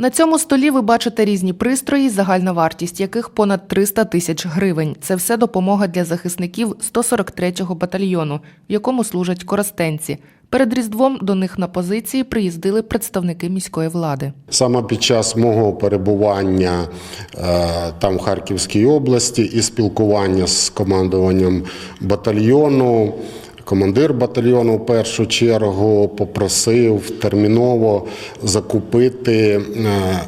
На цьому столі ви бачите різні пристрої, загальна вартість яких понад 300 тисяч гривень. Це все допомога для захисників 143-го батальйону, в якому служать коростенці. Перед Різдвом до них на позиції приїздили представники міської влади. Саме під час мого перебування е, там в Харківській області і спілкування з командуванням батальйону. Командир батальйону в першу чергу попросив терміново закупити е,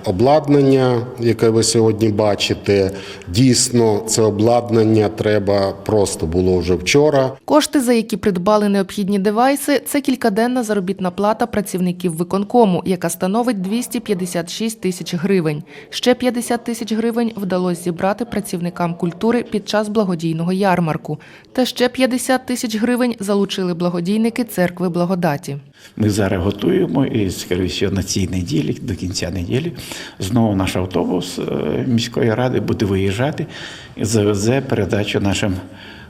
обладнання, яке ви сьогодні бачите. Дійсно, це обладнання треба просто було вже вчора. Кошти, за які придбали необхідні девайси, це кількаденна заробітна плата працівників виконкому, яка становить 256 тисяч гривень. Ще 50 тисяч гривень вдалося зібрати працівникам культури під час благодійного ярмарку. Та ще 50 тисяч гривень залучили благодійники церкви благодаті. Ми зараз готуємо і, скоріше, на цій неділі, до кінця неділі, знову наш автобус е, міської ради буде виїжджати і завезе передачу нашим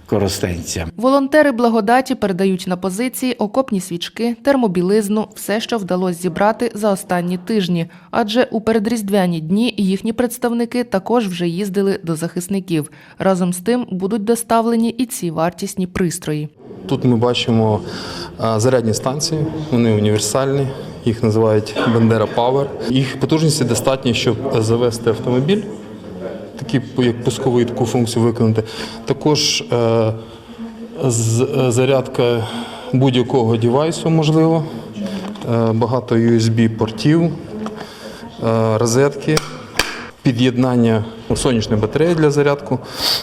коростенцям. Волонтери благодаті передають на позиції окопні свічки, термобілизну, все, що вдалося зібрати за останні тижні. Адже у передріздвяні дні їхні представники також вже їздили до захисників. Разом з тим будуть доставлені і ці вартісні пристрої. Тут ми бачимо зарядні станції, вони універсальні, їх називають Бендера Power. Їх потужності достатньо, щоб завести автомобіль, такі як пускову таку функцію виконати. Також е, е, зарядка будь-якого девайсу можливо, е, багато USB-портів, розетки. Під'єднання сонячної батареї для зарядку,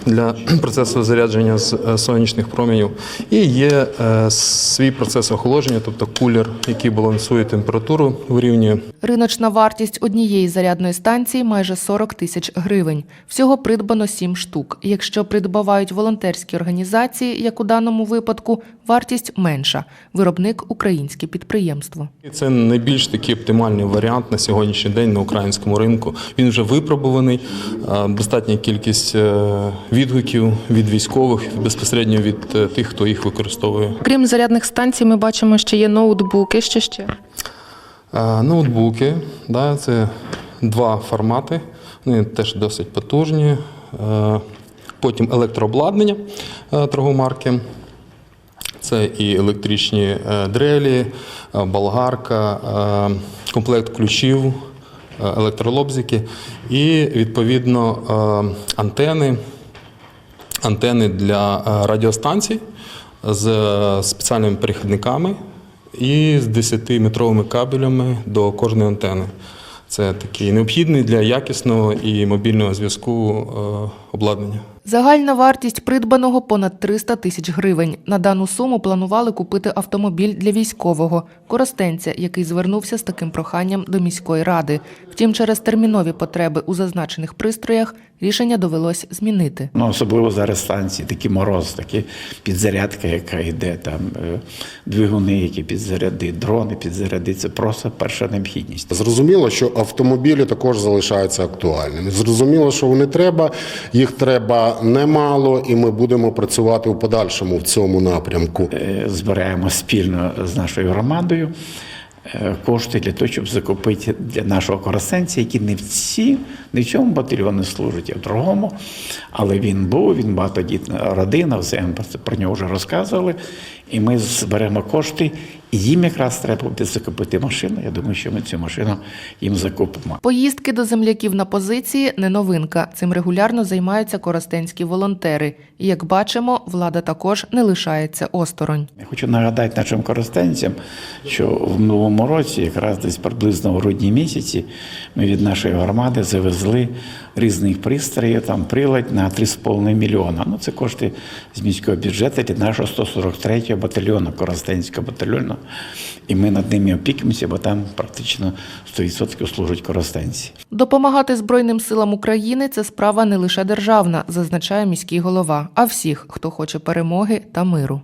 для процесу зарядження з е, сонячних променів. І є е, свій процес охолодження, тобто кулер, який балансує температуру, вирівнює. Риночна вартість однієї зарядної станції майже 40 тисяч гривень. Всього придбано 7 штук. Якщо придбавають волонтерські організації, як у даному випадку, вартість менша. Виробник українське підприємство. Це найбільш такий оптимальний варіант на сьогоднішній день на українському ринку. Він вже випробуваний. Достатня кількість е, відгуків від військових, безпосередньо від е, тих, хто їх використовує. Крім зарядних станцій, ми бачимо, що є ноутбуки. Що ще? Е, Ноутбуки, да, це два формати, вони теж досить потужні. Потім електрообладнання торгомарки. Це і електричні дрелі, болгарка, комплект ключів, електролобзики і відповідно е, антени, антени для е, радіостанцій з е, спеціальними перехідниками і з 10-метровими кабелями до кожної антени. Це такий необхідний для якісного і мобільного зв'язку е, обладнання. Загальна вартість придбаного понад 300 тисяч гривень. На дану суму планували купити автомобіль для військового коростенця, який звернувся з таким проханням до міської ради. Втім, через термінові потреби у зазначених пристроях рішення довелось змінити. Ну, особливо зараз станції, такі мороз, такі підзарядка, яка йде, там е, двигуни, які підзаряди, дрони підзаряди. Це просто перша необхідність. Зрозуміло, що автомобілі також залишаються актуальними. Зрозуміло, що вони треба, їх треба немало, і ми будемо працювати у подальшому в цьому напрямку. Е, Збираємо спільно з нашою громадою е, кошти для того, щоб закупити для нашого коростенця, які не всі, не в цьому батальйоні служать, а в другому. Але він був, він багатодітна родина, все про нього вже розказували. І ми зберемо кошти, і їм якраз треба буде закупити машину. Я думаю, що ми цю машину їм закупимо. Поїздки до земляків на позиції не новинка. Цим регулярно займаються коростенські волонтери. І як бачимо, влада також не лишається осторонь. Я хочу нагадати нашим коростенцям, що в минулому році, якраз десь приблизно в грудні місяці, ми від нашої громади завезли різних пристроїв, там прилад на 3,5 мільйона. Ну, це кошти з міського бюджету для нашого 143-го батальйону, Коростенського батальйону. І ми над ними опікуємося, бо там практично 100% служать коростенці. Допомагати Збройним силам України це справа не лише державна, зазначає міський голова, а всіх, хто хоче перемоги та миру.